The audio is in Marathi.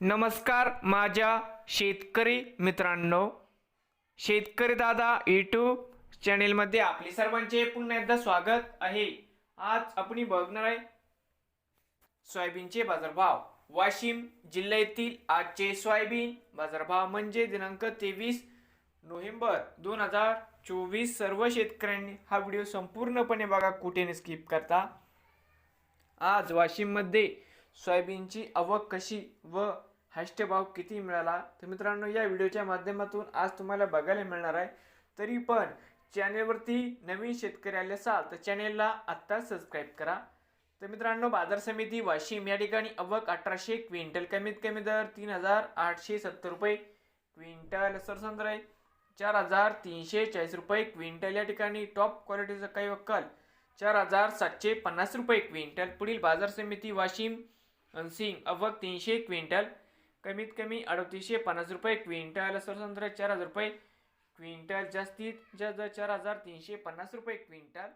नमस्कार माझ्या शेतकरी मित्रांनो. शेतकरी दादा यूट्यूब चॅनेलमध्ये आपले सर्वांचे पुन्हा एकदा स्वागत आहे. आज आपण बघणार आहे सोयाबीनचे बाजारभाव. वाशिम जिल्ह्यातील आजचे सोयाबीन बाजारभाव म्हणजे दिनांक तेवीस नोव्हेंबर दोन हजार चोवीस. सर्व शेतकऱ्यांनी हा व्हिडिओ संपूर्णपणे बघा कुठे स्किप करता. आज वाशिममध्ये सोयाबीनची आवक कशी व हायस्ट भाव किती मिळाला? तर मित्रांनो या व्हिडिओच्या माध्यमातून आज तुम्हाला बघायला मिळणार आहे. तरी पण चॅनेलवरती नवीन शेतकरी आले असाल तर चॅनेलला आत्ता सबस्क्राईब करा. तर मित्रांनो बाजार समिती वाशिम या ठिकाणी अवक अठराशे क्विंटल कमीत कमी दर तीन हजार आठशे सत्तर रुपये क्विंटल सरसंद्र आहे. चार हजार तीनशे चाळीस रुपये क्विंटल या ठिकाणी टॉप क्वालिटीचं काही वक्कल. चार हजार सातशे पन्नास रुपये क्विंटल. पुढील बाजार समिती वाशिम अनसिंग अवक तीनशे क्विंटल. कमीत कमी अडतीसशे पन्नास रुपये क्विंटल स्वतंत्र चार हजार रुपये क्विंटल जास्तीत जास्त चार हजार तीनशे पन्नास रुपये क्विंटल